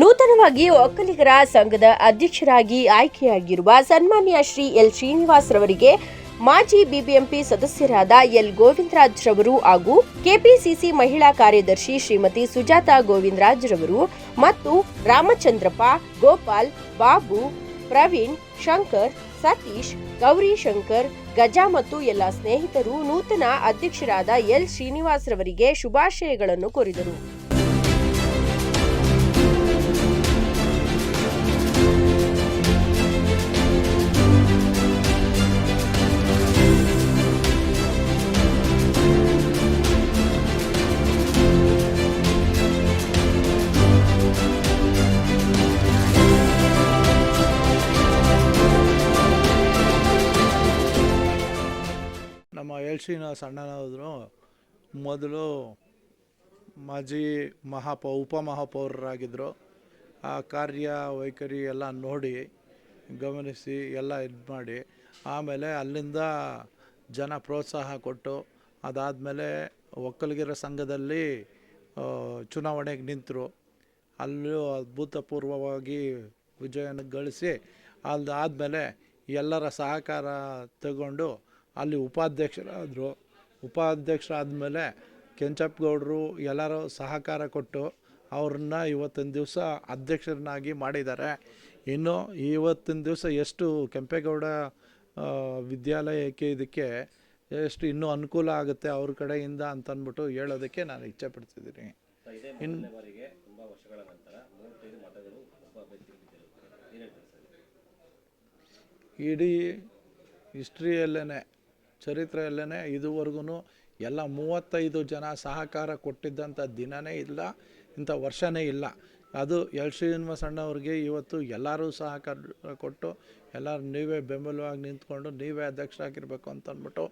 ನೂತನವಾಗಿ ಒಕ್ಕಲಿಗರ ಸಂಘದ ಅಧ್ಯಕ್ಷರಾಗಿ ಆಯ್ಕೆಯಾಗಿರುವ ಸನ್ಮಾನ್ಯ ಶ್ರೀ ಎಲ್ ಶ್ರೀನಿವಾಸ್ ರವರಿಗೆ ಮಾಜಿ ಬಿಬಿಎಂಪಿ ಸದಸ್ಯರಾದ ಎಲ್ ಗೋವಿಂದರಾಜ್ ರವರು ಹಾಗೂ ಕೆಪಿಸಿಸಿ ಮಹಿಳಾ ಕಾರ್ಯದರ್ಶಿ ಶ್ರೀಮತಿ ಸುಜಾತಾ ಗೋವಿಂದರಾಜ್ ರವರು ಮತ್ತು ರಾಮಚಂದ್ರಪ್ಪ, ಗೋಪಾಲ್, ಬಾಬು, ಪ್ರವೀಣ್, ಶಂಕರ್, ಸತೀಶ್, ಗೌರಿ ಶಂಕರ್, ಗಜಾ ಮತ್ತು ಎಲ್ಲ ಸ್ನೇಹಿತರು ನೂತನ ಅಧ್ಯಕ್ಷರಾದ ಎಲ್ ಶ್ರೀನಿವಾಸ್ ರವರಿಗೆ ಶುಭಾಶಯಗಳನ್ನು ಕೋರಿದರು. ನಮ್ಮ ಎಲ್ ಶ್ರೀನಿವಾಸ ಅಣ್ಣನವರು ಮೊದಲು ಮಾಜಿ ಮಹಾಪ ಉಪಮಹಾಪೌರರಾಗಿದ್ದರು ಆ ಕಾರ್ಯ ವೈಖರಿ ಎಲ್ಲ ನೋಡಿ ಗಮನಿಸಿ ಎಲ್ಲ ಇದು ಮಾಡಿ, ಆಮೇಲೆ ಅಲ್ಲಿಂದ ಜನ ಪ್ರೋತ್ಸಾಹ ಕೊಟ್ಟು ಅದಾದಮೇಲೆ ಒಕ್ಕಲಿಗರ ಸಂಘದಲ್ಲಿ ಚುನಾವಣೆಗೆ ನಿಂತರು. ಅಲ್ಲೂ ಅದ್ಭುತಪೂರ್ವವಾಗಿ ವಿಜಯನ ಗಳಿಸಿ ಆದಮೇಲೆ ಎಲ್ಲರ ಸಹಕಾರ ತಗೊಂಡು ಅಲ್ಲಿ ಉಪಾಧ್ಯಕ್ಷರಾದರು ಉಪಾಧ್ಯಕ್ಷರಾದಮೇಲೆ ಕೆಂಚಪ್ಪಗೌಡರು ಎಲ್ಲರೂ ಸಹಕಾರ ಕೊಟ್ಟು ಅವ್ರನ್ನ ಇವತ್ತಿನ ದಿವಸ ಅಧ್ಯಕ್ಷರನ್ನಾಗಿ ಮಾಡಿದ್ದಾರೆ. ಇನ್ನು ಇವತ್ತಿನ ದಿವಸ ಎಷ್ಟು ಕೆಂಪೇಗೌಡ ವಿದ್ಯಾಲಯಕ್ಕೆ ಇದಕ್ಕೆ ಎಷ್ಟು ಇನ್ನೂ ಅನುಕೂಲ ಆಗುತ್ತೆ ಅವ್ರ ಕಡೆಯಿಂದ ಅಂತ ಅಂದ್ಬಿಟ್ಟು ಹೇಳೋದಕ್ಕೆ ನಾನು ಇಚ್ಛೆ ಪಡ್ತಿದ್ದೀನಿ ಇನ್ನು ಇಡೀ ಹಿಸ್ಟ್ರಿಯಲ್ಲೇ ಚರಿತ್ರೆಯಲ್ಲೇ ಇದುವರೆಗೂ ಎಲ್ಲ ಮೂವತ್ತೈದು ಜನ ಸಹಕಾರ ಕೊಟ್ಟಿದ್ದಂಥ ದಿನವೇ ಇಲ್ಲ, ಇಂಥ ವರ್ಷವೇ ಇಲ್ಲ. ಅದು ಎಲ್. ಶ್ರೀನಿವಾಸ ಅಣ್ಣವ್ರಿಗೆ ಇವತ್ತು ಎಲ್ಲರೂ ಸಹಕಾರ ಕೊಟ್ಟು ಎಲ್ಲರೂ ನೀವೇ ಬೆಂಬಲವಾಗಿ ನಿಂತ್ಕೊಂಡು ನೀವೇ ಅಧ್ಯಕ್ಷರಾಗಿರ್ಬೇಕು ಅಂತ ಅಂದ್ಬಿಟ್ಟು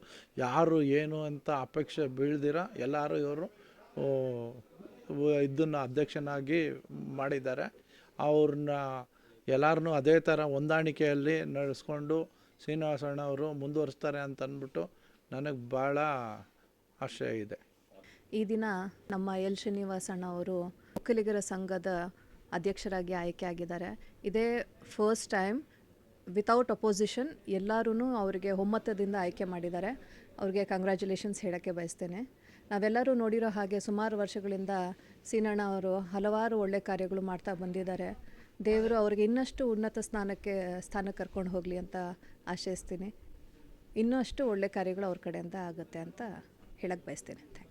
ಯಾರು ಏನು ಅಂತ ಅಪೇಕ್ಷೆ ಬೀಳ್ದಿರ ಎಲ್ಲರೂ ಇವರು ಇದನ್ನು ಅಧ್ಯಕ್ಷನಾಗಿ ಮಾಡಿದ್ದಾರೆ. ಅವ್ರನ್ನ ಎಲ್ಲರನ್ನೂ ಅದೇ ಥರ ಹೊಂದಾಣಿಕೆಯಲ್ಲಿ ನಡೆಸ್ಕೊಂಡು ಶ್ರೀನಿವಾಸಣ್ಣ ಅವರು ಮುಂದುವರಿಸ್ತಾರೆ ಅಂತ ಅಂದ್ಬಿಟ್ಟು ನನಗೆ ಭಾಳ ಆಶಯ ಇದೆ. ಈ ದಿನ ನಮ್ಮ ಎಲ್ ಶ್ರೀನಿವಾಸಣ್ಣ ಅವರು ಒಕ್ಕಲಿಗರ ಸಂಘದ ಅಧ್ಯಕ್ಷರಾಗಿ ಆಯ್ಕೆ ಆಗಿದ್ದಾರೆ. ಇದೇ ಫಸ್ಟ್ ಟೈಮ್ ವಿತೌಟ್ ಅಪೋಸಿಷನ್ ಎಲ್ಲರೂ ಅವರಿಗೆ ಒಮ್ಮತದಿಂದ ಆಯ್ಕೆ ಮಾಡಿದ್ದಾರೆ. ಅವ್ರಿಗೆ ಕಂಗ್ರ್ಯಾಚುಲೇಷನ್ಸ್ ಹೇಳೋಕ್ಕೆ ಬಯಸ್ತೇನೆ. ನಾವೆಲ್ಲರೂ ನೋಡಿರೋ ಹಾಗೆ ಸುಮಾರು ವರ್ಷಗಳಿಂದ ಸೀನಣ್ಣ ಅವರು ಹಲವಾರು ಒಳ್ಳೆ ಕಾರ್ಯಗಳು ಮಾಡ್ತಾ ಬಂದಿದ್ದಾರೆ. ದೇವರು ಅವ್ರಿಗೆ ಇನ್ನಷ್ಟು ಉನ್ನತ ಸ್ಥಾನಕ್ಕೆ, ಸ್ಥಾನ ಕರ್ಕೊಂಡು ಹೋಗಲಿ ಅಂತ ಆಶಯಿಸ್ತೀನಿ ಇನ್ನೂ ಅಷ್ಟು ಒಳ್ಳೆ ಕಾರ್ಯಗಳು ಅವ್ರ ಕಡೆಯಿಂದ ಆಗುತ್ತೆ ಅಂತ ಹೇಳಕ್ಕೆ ಬಯಸ್ತೇನೆ. ಥ್ಯಾಂಕ್